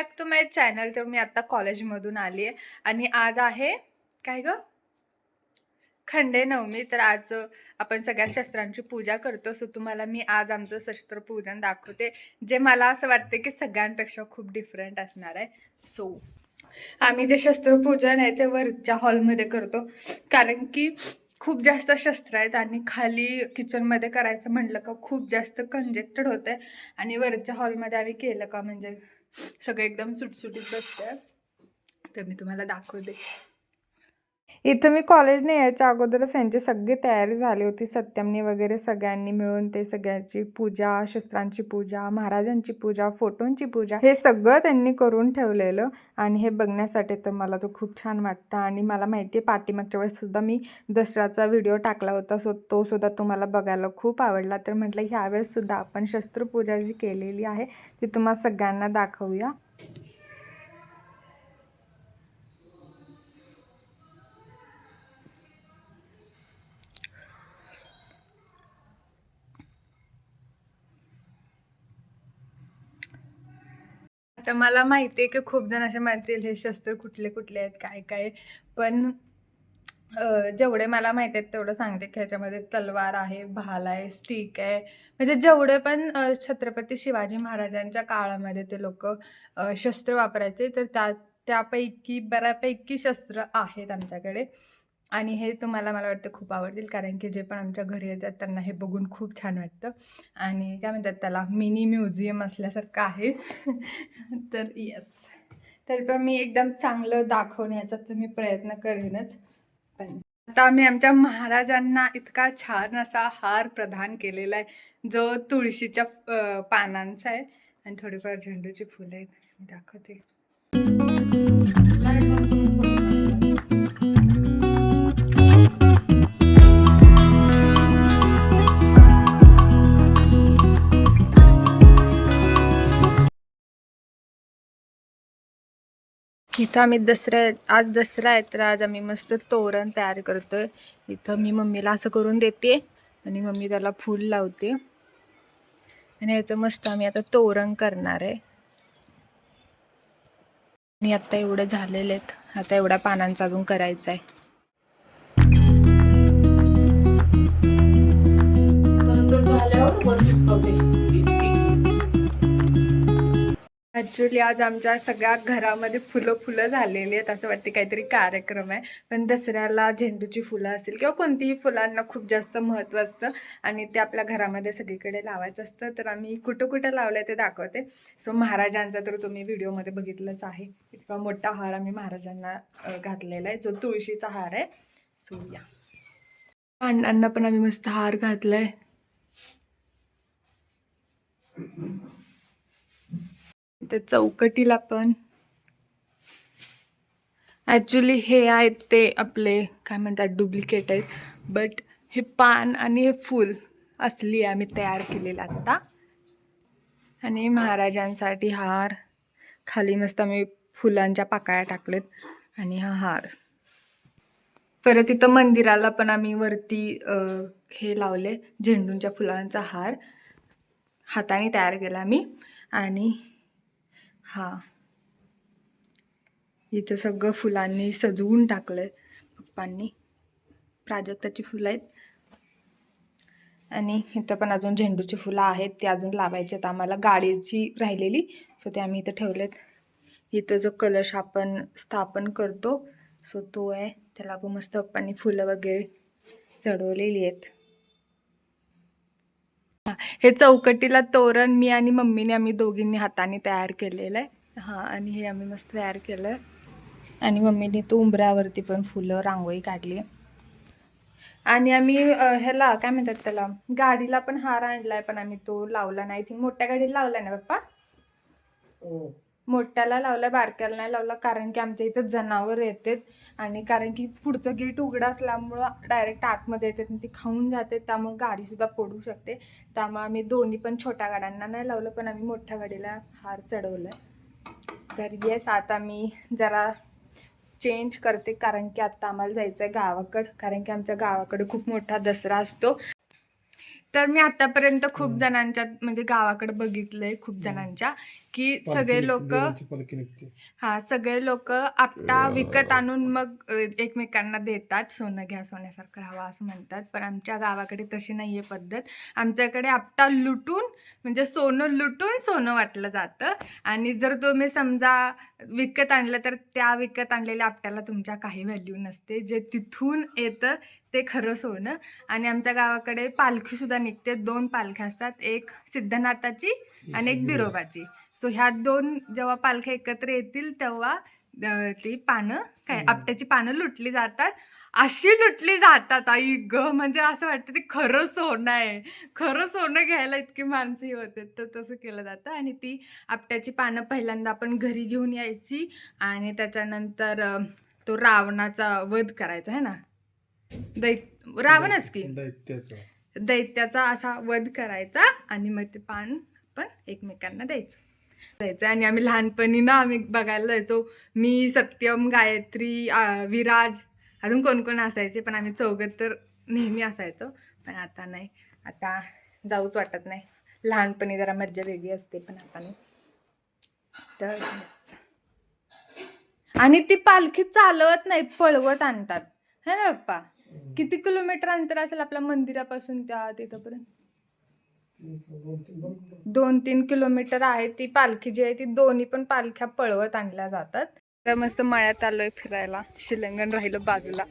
Back to my channel तर मी आता कॉलेजमधून आली आहे. आणि आज आहे काय ग? खंडे नवमी. तर आज आपण सगळ्या शस्त्रांची पूजा करतो. सो तुम्हाला मी आज आमचं शस्त्र पूजन दाखवते जे मला असं वाटते की सगळ्यांपेक्षा खूप डिफरंट असणार आहे. सो आम्ही जे शस्त्रपूजन आहे ते वरच्या हॉलमध्ये करतो. कारण की खूप जास्त शस्त्र आहेत आणि खाली किचनमध्ये करायचं म्हटलं का खूप जास्त कंजेक्टेड होतं आहे आणि वरच्या हॉलमध्ये आम्ही केलं का म्हणजे सगळं एकदम सुटसुटीत असतं तर मी तुम्हाला दाखवते. इथं मी कॉलेजने यायच्या अगोदरच यांची सगळी तयारी झाली होती. सत्यमनी वगैरे सगळ्यांनी मिळून ते सगळ्यांची पूजा शस्त्रांची पूजा महाराजांची पूजा फोटोंची पूजा हे सगळं त्यांनी करून ठेवलेलं आणि हे बघण्यासाठी तर मला तो खूप छान वाटतं. आणि मला माहिती आहे पाठीमागच्या वेळेससुद्धा मी दसऱ्याचा व्हिडिओ टाकला होता. सो तो सुद्धा तुम्हाला बघायला खूप आवडला. तर म्हटलं ह्यावेळेससुद्धा आपण शस्त्रपूजा जी केलेली आहे ती तुम्हाला सगळ्यांना दाखवूया. आता मला माहिती आहे की खूप जण असे म्हणतील हे शस्त्र कुठले कुठले आहेत काय काय? पण जेवढे मला माहिती आहेत तेवढं सांगते की ह्याच्यामध्ये तलवार आहे भाल आहे स्टिक आहे. म्हणजे जेवढे पण छत्रपती शिवाजी महाराजांच्या काळामध्ये ते लोक शस्त्र वापरायचे तर त्या त्यापैकी बऱ्यापैकी शस्त्र आहेत आमच्याकडे. आणि हे तुम्हाला मला वाटतं खूप आवडतील कारण की जे पण आमच्या घरी येतात त्यांना हे बघून खूप छान वाटतं. आणि काय म्हणतात त्याला मिनी म्युझियम असल्यासारखं आहे. तर येस तर पण मी एकदम चांगलं दाखवण्याचा तर मी प्रयत्न करेनच. पण आता आम्ही आमच्या महाराजांना इतका छान असा हार प्रदान केलेला आहे. जो तुळशीच्या पानांचा आहे. आणि थोडीफार झेंडूची फुलं आहेत. मी दाखवते. इथं आम्ही दसऱ्या आज दसरा आहे तर आज आम्ही मस्त तोरण तयार करतोय. इथं मी मम्मीला असं करून देते आणि मम्मी त्याला फूल लावते. आणि याचं मस्त आम्ही आता तोरण करणार आहे. आणि आता एवढं झालेले आहेत आता एवढ्या पानांचा अजून करायचा आहे. झाल्यावर ॲक्च्युली आज आमच्या सगळ्या घरामध्ये फुलं फुलं झालेली आहेत असं वाटते काहीतरी कार्यक्रम आहे. पण दसऱ्याला झेंडूची फुलं असेल किंवा कोणतीही फुलांना खूप जास्त महत्त्व असतं आणि ते आपल्या घरामध्ये सगळीकडे लावायचं असतं तर आम्ही कुठं कुठं लावलं ते दाखवते. सो महाराजांचा तर तुम्ही व्हिडिओमध्ये बघितलंच आहे. इतका मोठा हार आम्ही महाराजांना घातलेला आहे. जो तुळशीचा हार आहे. सो या. अण्णांना पण आम्ही मस्त हार घातलाय. ते चौकटीला पण. ॲक्च्युली हे आहेत ते आपले काय म्हणतात डुप्लिकेट आहेत. बट हे पान आणि हे फूल असली आम्ही तयार केलेलं आत्ता. आणि महाराजांसाठी हार. खाली मस्त आम्ही फुलांच्या पाकळ्या टाकलेत आणि हा हार. परत इथं मंदिराला पण आम्ही वरती हे लावले झेंडूंच्या फुलांचा हार. हाताने तयार केला मी आणि हा. इथं सगळं फुलांनी सजवून टाकलंय पप्पांनी. प्राजक्ताची फुलं आहेत. आणि इथं पण अजून झेंडूची फुलं आहेत ती अजून लावायची आहेत. आम्हाला गाडीची राहिलेली सो ते आम्ही इथं ठेवलेत. इथं जो कलश आपण स्थापन करतो सो तो आहे. त्याला आपण मस्त पप्पांनी फुलं वगैरे चढवलेली आहेत. हे चौकटीला तोरण मी आणि मम्मीने आम्ही दोघींनी हाताने तयार केलेलं आहे. हां आणि हे आम्ही मस्त तयार केलं आहे आणि मम्मीने तो उंबऱ्यावरती पण फुलं रांगोळी काढली आहे. आणि आम्ही ह्याला काय म्हणतात त्याला गाडीला पण हार आणलाय पण आम्ही तो लावला नाही. थिंक मोठ्या गाडीला लावला ना पप्पा? हो. मोठ्याला लावला बारक्याला नाही लावला कारण की आमच्या इथं जनावर येतात आणि कारण की पुढचं गेट उघडं असल्यामुळं डायरेक्ट आतमध्ये येतात आणि ती खाऊन जाते त्यामुळे गाडीसुद्धा पडू शकते. त्यामुळे आम्ही दोन्ही पण छोट्या गाड्यांना नाही लावलं पण आम्ही मोठ्या गाडीला हार चढवलं तर येस आता मी जरा चेंज करते कारण की आत्ता आम्हाला जायचं आहे गावाकडं कारण की आमच्या गावाकडे खूप मोठा दसरा असतो. तर मी आतापर्यंत खूप जणांच्या म्हणजे गावाकडे बघितलंय खूप जणांच्या की सगळे लोक हा सगळे लोक आपटा विकत आणून मग एकमेकांना देतात सोनं घ्या सोन्यासारखं राहावं असं म्हणतात. पण आमच्या गावाकडे तशी नाही आहे पद्धत. आमच्याकडे आपटा लुटून म्हणजे सोनं लुटून सोनं वाटलं जातं. आणि जर तुम्ही समजा विकत आणलं तर त्या विकत आणलेल्या आपट्याला तुमच्या काही व्हॅल्यू नसते. जे तिथून येतं ते खरं सोनं. आणि आमच्या गावाकडे पालखीसुद्धा निघते. दोन पालख्या असतात. एक सिद्धनाथाची आणि एक बिरोबाची. सो ह्या दोन जेव्हा पालख्या एकत्र येतील तेव्हा ती पानं काय आपट्याची पानं लुटली जातात. अशी लुटली जातात आई ग. म्हणजे असं वाटतं ते खरं सोनं आहे. खरं सोनं घ्यायला इतकी माणसं ही होते. तर तसं केलं जातं. आणि ती आपट्याची पानं पहिल्यांदा आपण घरी घेऊन यायची. आणि त्याच्यानंतर तो रावणाचा वध करायचा आहे ना? दै रावणच की. दैत्याचं. दैत्याचा असा वध करायचा आणि मग ते पान पण एकमेकांना द्यायचं. द्यायचं. आणि आम्ही लहानपणी ना आम्ही बघायला जायचो मी सत्यम गायत्री आ, विराज अजून कोण कोण असायचे पण आम्ही चौघत तर नेहमी असायचो पण आता नाही. आता जाऊच वाटत नाही. लहानपणी जरा मज्जा वेगळी असते पण आता नाही. तर yes. आणि ती पालखी चालवत नाही पळवत आणतात. है ना पप्पा? किती किलोमीटर अंतर असेल आपल्या मंदिरापासून त्या तिथपर्यंत? दोन तीन किलोमीटर आहे ती पालखी जी आहे ती दोन्ही पण पालख्या पळवत आणल्या जातात. तर मस्त मळ्यात आलोय फिरायला. शिलंगण राहिलं बाजूला.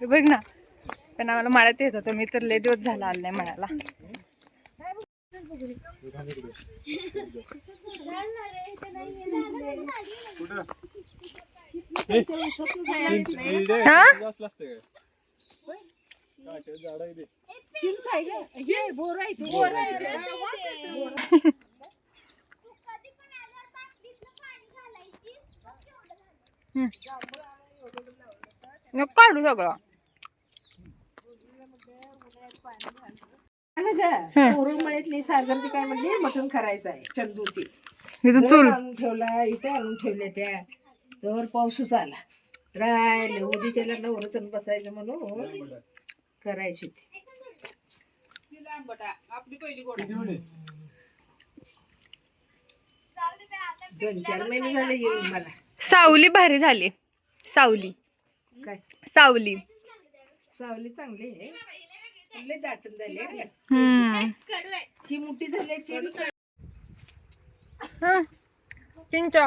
बघ ना. पण आम्हाला मळ्यात येत होतं. मी तर लय दिवस झाला आलं नाही मळ्याला. काढू सगळं. मळ्यातली सागर ती काय म्हणली? मटण करायचं आहे. चंदू ती आणून ठेवला इथे आणून ठेवल्या त्या. तर पाऊसच आला. राहिलं उद्याच्या लग्न वरतून बसायचं म्हणून करायची ती दोन चार महिने झाले येऊन मला. सावली भारी झाली. सावली. काय? सावली. सावली चांगली आहे. लय दाटून झाली आहे ना. हम्म. ही मोठी झाली चिंच हा. चिंचा.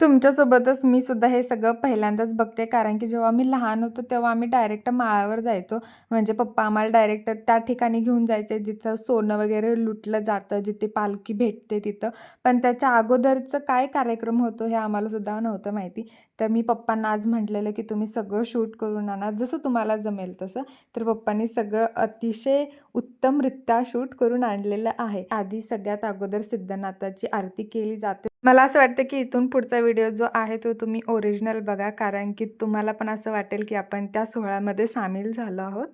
तुमच्यासोबतच मी सुद्धा हे सगळं पहिल्यांदाच बघते कारण की जेव्हा मी लहान होतो तेव्हा आम्ही डायरेक्ट माळावर जायचो. म्हणजे पप्पा आम्हाला डायरेक्ट त्या ठिकाणी घेऊन जायचे जिथं सोनं वगैरे लुटलं जातं जिथे पालखी भेटते तिथं. पण त्याच्या अगोदरचं काय कार्यक्रम होतो हे आम्हाला सुद्धा नव्हतं माहिती. तर मी पप्पांना आज म्हटलेलं की तुम्ही सगळं शूट करून आणा जसं तुम्हाला जमेल तसं. तर पप्पांनी सगळं अतिशय उत्तमरित्या शूट करून आणलेलं आहे. आधी सगळ्यात अगोदर सिद्धनाथाची आरती केली जाते. मला असं वाटतं की इथून पुढचा व्हिडिओ जो आहे तो तुम्ही ओरिजिनल बघा कारण की तुम्हाला पण असं वाटेल की आपण त्या सोहळ्यामध्ये सामील झालो आहोत.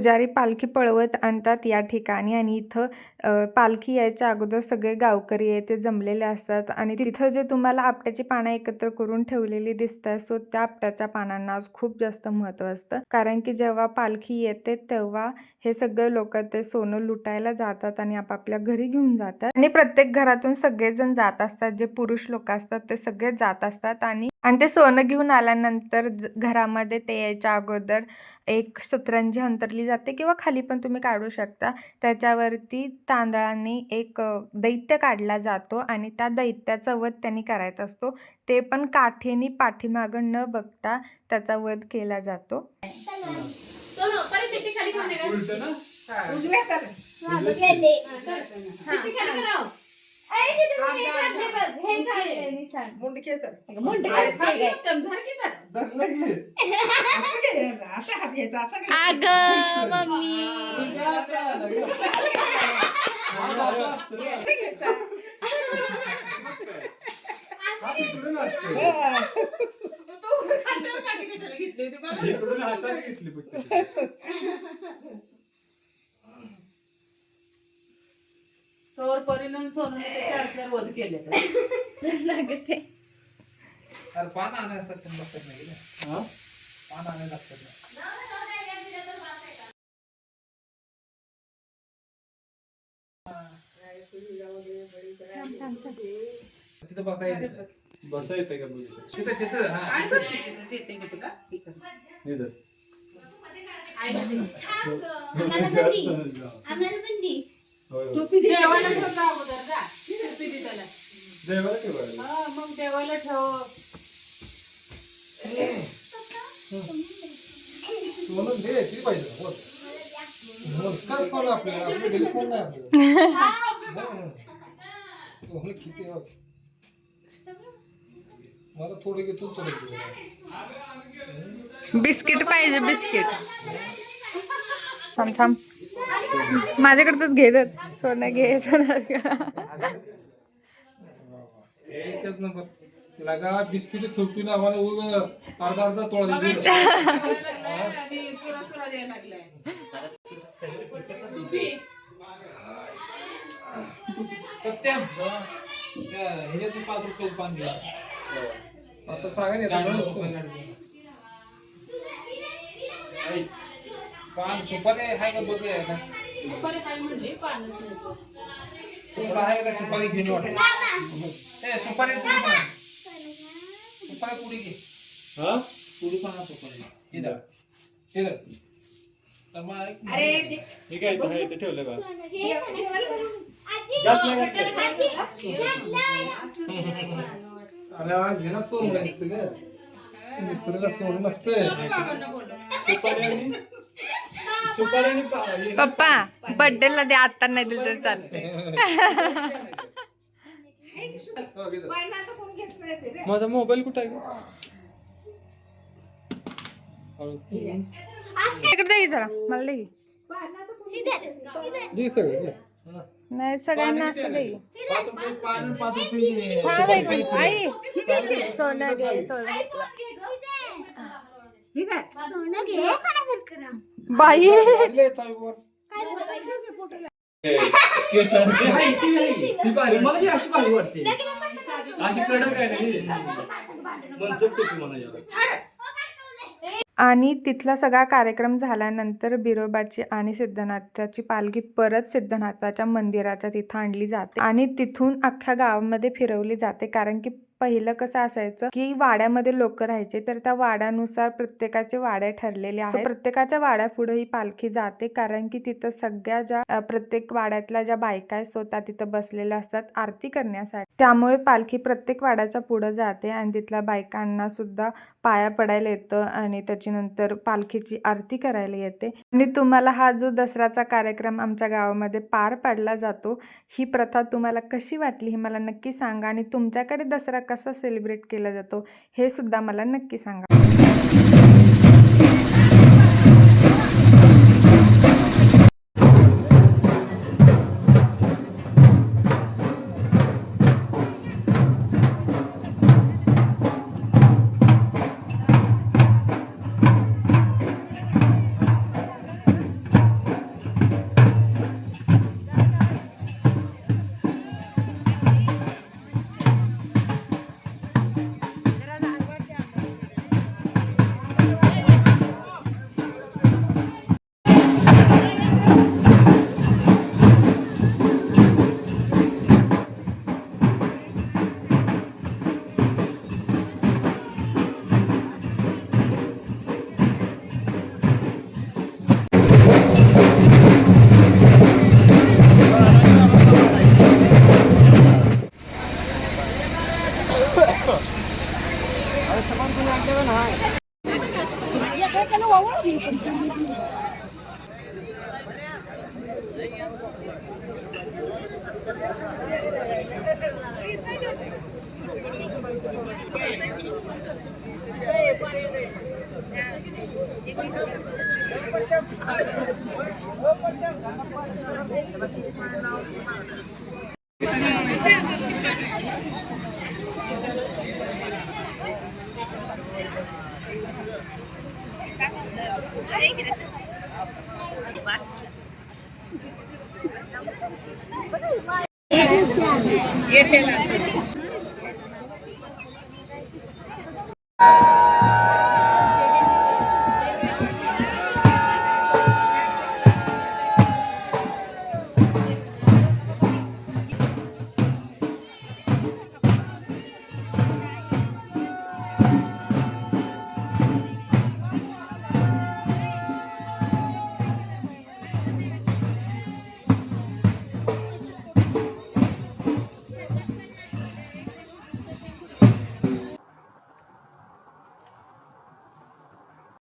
पुजारी पालखी पळवत आणतात या ठिकाणी आणि इथं पालखी यायच्या अगोदर सगळे गावकरी आहे ते जमलेले असतात आणि तिथं जे तुम्हाला आपट्याची पानं एकत्र करून ठेवलेली दिसतात सो त्या आपट्याच्या पानांना आज खूप जास्त महत्त्व असतं. कारण की जेव्हा पालखी येते तेव्हा हे सगळे लोक ते सोनं लुटायला जातात आणि आपापल्या घरी घेऊन जातात. आणि प्रत्येक घरातून सगळेजण जात असतात जे पुरुष लोक असतात ते सगळे जात असतात आणि आणि ते सोनं घेऊन आल्यानंतर ज- घरामध्ये ते यायच्या अगोदर एक सतरंजी अंतरली जाते किंवा खाली पण तुम्ही काढू शकता. त्याच्यावरती तांदळाने एक अ, दैत्य काढला जातो आणि त्या दैत्याचा वध त्यांनी करायचा असतो. ते पण काठीने पाठीमागं न बघता त्याचा वध केला जातो. सोनू, परत शिट्टी खाली करून नका. उलट ना? उजव्या कर हा, कर. खाली धर. धरलं घे, असं हात घ्यायचा. अग मम्मी घ्यायचा. हा. घेतली होती बघा. इकडून हाताने घेतली फक्त तोवर परिणाम सोनूने ते चार चार वध केले अरे पान आणायसाठी लक्षात नाही गेलं हा? पान आणायला नाही तिथं बसायचं. बसा. येते का बघितलं तिथं तिथं हा तिथे, देते मी तुला. इकडं. हे दे. टोपी दे. देवाला ठेव जा अगोदर जा. टोपी दे त्याला. देवाला ठेवायला. हा, मग देवाला ठेव सोनं दे, ती पाहिजे ना, बोल. नमस्कार सोनं आपल्याला, आपलं घरी सोनं नाही आपल्याला. हं. किती. मला थोडं घेतो थोडं घेतो बिस्किट पाहिजे बिस्किट थांब थांब माझ्याकडे घेतात सोनं घे सोनं घे. एकच नंबर. लगा बिस्किट ठोकतो ना आम्हाला उग अर्धा अर्धा तोळा टोपी. सत्यम पाच रुपये पान घ्या. आता सांगा पान सुपारी आहे का बघ आता. दुपारी काय म्हणली नको. सुपारी आहे का सुपारी घेऊन वाटत ए सुपारी पुडी पण. सुपारी पुडी घे? हा? पुडी पण आहे सुपारी इथं तर मग अरे हे काय इथं आहे, ठेवलं का? अरे आज घे ना सोनं नुसतं. मिस्त्रीला सोनं नसतंय सुपारी आणि सुपारी पप्पा बर्थडे ला दे आता नाही दिलं तर चालते हो. माझा मोबाईल कुठे आहे. इकडे दे जरा मला दे सगळं. नाही सगळ्यांना असं दे. आई सोनं घे सोनं ठीक आहे बाई. मला अशी भारी वाटते अशी कडक आहे आणि तिथला सगळा कार्यक्रम झाल्यानंतर बिरोबाची आणि सिद्धनाथाची पालखी परत सिद्धनाथाच्या मंदिराच्या तिथं आणली जाते. आणि तिथून अख्ख्या गावामध्ये फिरवली जाते कारण की पहिलं कसं असायचं की वाड्यामध्ये लोक राहायचे तर त्या वाड्यानुसार प्रत्येकाचे वाड्या ठरलेले आहेत. प्रत्येकाच्या वाड्यापुढे ही पालखी जाते कारण की तिथं सगळ्या ज्या प्रत्येक वाड्यातल्या ज्या बायका आहेत स्वतः तिथं बसलेल्या असतात आरती करण्यासाठी. त्यामुळे पालखी प्रत्येक वाड्याच्या पुढे जाते आणि तिथल्या बायकांना सुद्धा पाया पडायला येतं आणि त्याच्यानंतर पालखीची आरती करायला येते. आणि तुम्हाला हा जो दसऱ्याचा कार्यक्रम आमच्या गावामध्ये पार पाडला जातो ही प्रथा तुम्हाला कशी वाटली हे मला नक्की सांगा आणि तुमच्याकडे दसरा कसा सेलिब्रेट केला जातो हे सुद्धा मला नक्की सांगा. Thank you.